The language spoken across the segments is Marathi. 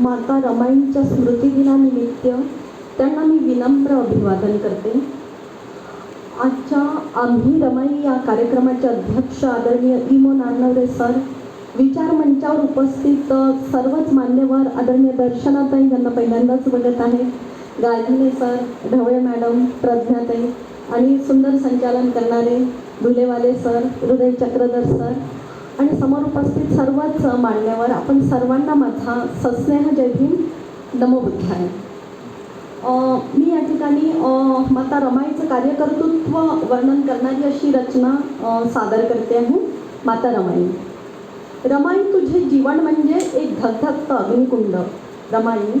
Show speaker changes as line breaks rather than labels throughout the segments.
माता रमाईंच्या स्मृतिदिनानिमित्त त्यांना मी विनम्र अभिवादन करते. आजच्या आम्ही रमाई या कार्यक्रमाचे अध्यक्ष आदरणीय इमो नानवरे सर विचार मंचावर उपस्थित सर्वच मान्यवर आदरणीय दर्शनाताई यांना पहिल्यांदाच बघत आहे. गायधने सर ढवळे मॅडम प्रज्ञाताई आणि सुंदर संचालन करणारे धुलेवाले सर हृदय चक्रधर सर आणि समोर उपस्थित सर्वच मान्यवर आपण सर्वांना माझा सस्नेह जय भीम नमो बुद्धाय. मी या ठिकाणी माता रमाईचं कार्यकर्तृत्व वर्णन करणारी अशी रचना सादर करते आहे माता रमाई. रमाई तुझे जीवन म्हणजे एक धगधगतं अग्निकुंड. रमाई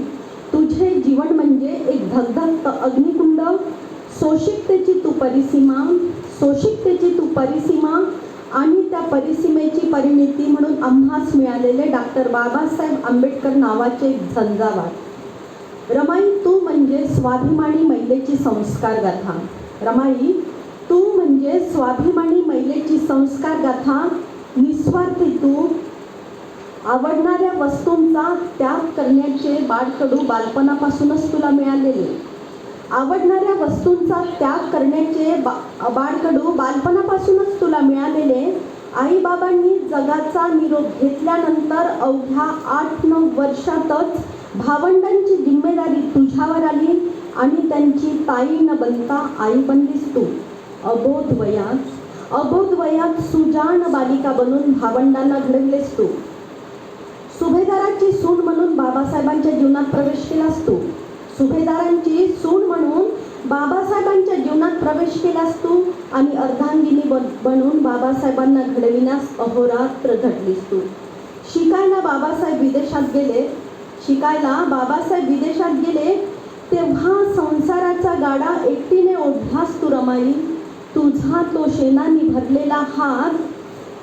तुझे जीवन म्हणजे एक धगधगतं अग्निकुंड. सोशिकतेची तू परिसीमा सोशिकतेची तू परिसीमा आणि त्या परिसीमेची परिणिती म्हणून आम्हास मिळालेले डॉक्टर बाबासाहेब आंबेडकर नावाचे झंझावात. रमाई तू म्हणजे स्वाभिमानी महिलेची संस्कार गाथा. रमाई तू म्हणजे स्वाभिमानी महिलेची संस्कार गाथा. निस्वार्थी तू. आवडणाऱ्या वस्तूंचा त्याग करण्याचे बाळकडू बालपणापासूनच तुला मिळालेले. आवडणाऱ्या वस्तूंचा त्याग करण्याचे बा बाळकडू बालपणापासूनच तुला मिळालेले आईबाबांनी जगाचा निरोप घेतल्यानंतर अवघ्या आठ नऊ वर्षातच भावंडांची जिम्मेदारी तुझ्यावर आली आणि त्यांची ताई न बनता आई बनलीस तू. अबोध वयात अबोध वयात सुजाण बालिका बनून भावंडांना घडविलेस तू. सुभेदाराची सून म्हणून बाबासाहेबांच्या जीवनात प्रवेश केलास तू. सुभेदारांची सून म्हणून बाबासाहेबांच्या जीवनात प्रवेश केलास तू आणि अर्धांगिनी बन बनून बाबासाहेबांना घडविण्यास अहोरात्र झटलीस तू. शिकायला बाबासाहेब विदेशात गेले. शिकायला बाबासाहेब विदेशात गेले. तेव्हा संसाराचा गाडा एकटीने ओढलास तू रमाई तुझा तो शेणानी भरलेला हात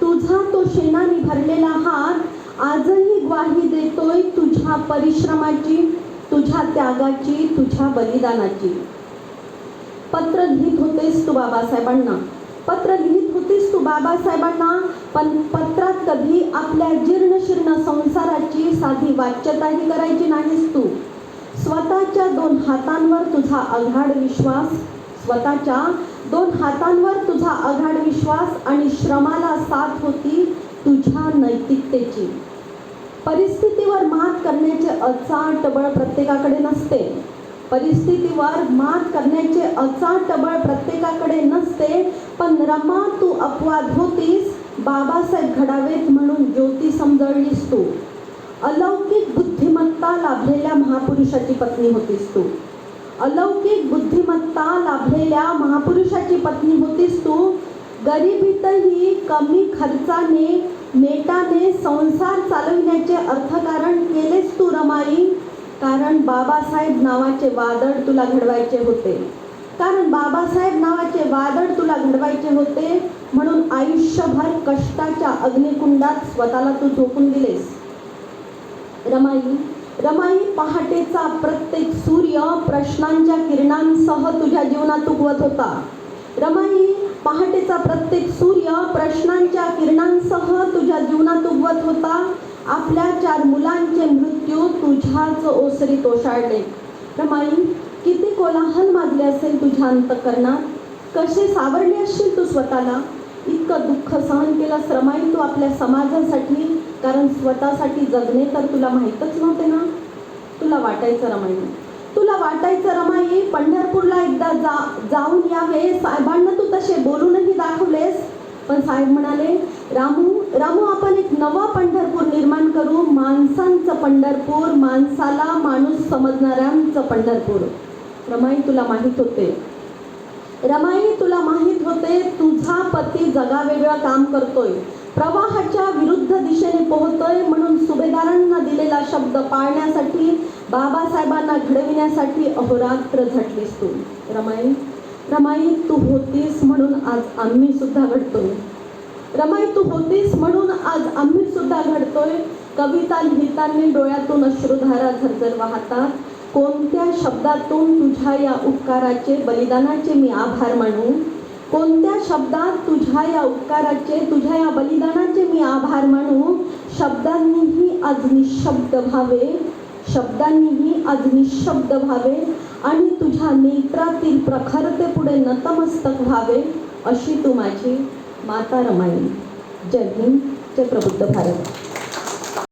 तुझा तो शेणानी भरलेला हात आजही ग्वाही देतोय तुझ्या परिश्रमाची. तुझ्या त्यागाची तुझ्या बलिदानाची. पत्र लिहित होतेस तू बाबासाहेबांना. पत्र लिहित होतीस तू बाबासाहेबांना पण पत्रात कधी आपल्या जीर्णशीर्ण संसाराची साधी वाच्यताही करायची नाहीस तू. स्वतःच्या दोन हातांवर तुझा अघाड विश्वास स्वतःच्या दोन हातांवर तुझा अघाड विश्वास आणि श्रमाला साथ होती तुझ्या नैतिकतेची. परिस्थितीवर मात करण्याचे अचाट बळ प्रत्येकाकडे नसते. परिस्थितीवर मात करण्याचे अचाट बळ प्रत्येकाकडे नसते. पण रमा तू अपवाद होतीस. बाबासाहेब घडावेत म्हणून ज्योती समजळलीस तू. अलौकिक बुद्धिमत्ता लाभलेल्या महापुरुषाची पत्नी होतीस तू. अलौकिक बुद्धिमत्ता लाभलेल्या महापुरुषाची पत्नी होतीस तू. गरिबीतही कमी खर्चाने नेटाने संसार चालविण्याचे अर्थकारण केलेस तू रमाई. कारण बाबासाहेब नावाचे वादळ तुला घडवायचे होते. कारण बाबासाहेब नावाचे वादळ तुला घडवायचे होते म्हणून आयुष्यभर कष्टाच्या अग्निकुंडात स्वतःला तू झोपून दिलेस. रमाई रमाई पहाटेचा प्रत्येक सूर्य प्रश्नांच्या किरणांसह तुझ्या जीवनात उगवत होता. रमाई पहाटेचा प्रत्येक सूर्य प्रश्नांच्या किरणांसह तुझ्या जीवनात उगवत होता. आपल्या चार मुलांचे मृत्यू तुझ्याच ओसरीत ओशाळले रमाई किती कोलाहल माजले असेल तुझ्या अंतकरणात? कसे सावरले असशील तू स्वतःला? इतकं दुःख सहन केलं रमाई तू आपल्या समाजासाठी? कारण स्वतःसाठी जगणे तर तुला माहीतच नव्हते ना? तुला वाटायचं रमाई तुला वाटायचं रमाई पंढरपूरला एकदा जा जाऊन यावे साहेबांना तू तसे बोलूनही दाखवलेस. पण साहेब म्हणाले रामू रामू आपण एक नवा पंढरपूर निर्माण करू. माणसांचं पंढरपूर माणसाला माणूस समजणाऱ्यांचं पंढरपूर. रमाई तुला माहीत होते. रमाई तुला माहीत होते तुझा पती जगावेगळं काम करतोय. प्रवाहाच्या विरुद्ध दिशेने पोहतोय म्हणून सुभेदारांना दिलेला शब्द पाळण्यासाठी बाबासाहेबांना घडविण्यासाठी अहोरात्र झटलीस तू. रमाई रमाई तू होतीस म्हणून आज आम्ही सुद्धा घडतोय. रमाई तू होतीस म्हणून आज आम्ही सुद्धा घडतोय. कविता लिहितांनी डोळ्यातून अश्रुधारा झरझर वाहतात. कोणत्या शब्दातून तुझ्या या उपकाराचे बलिदानाचे मी आभार मानू? कोणत्या शब्दात तुझ्या या उपकाराचे तुझ्या या बलिदानाचे मी आभार मानू? शब्दांनीही आज निशब्द व्हावे. शब्दांनीही आज निशब्द व्हावे आणि तुझ्या नेत्रातील प्रखरते पुढे नतमस्तक व्हावे अशी तू माझी माता रमाई. जय हिंद जय प्रबुद्ध भारत.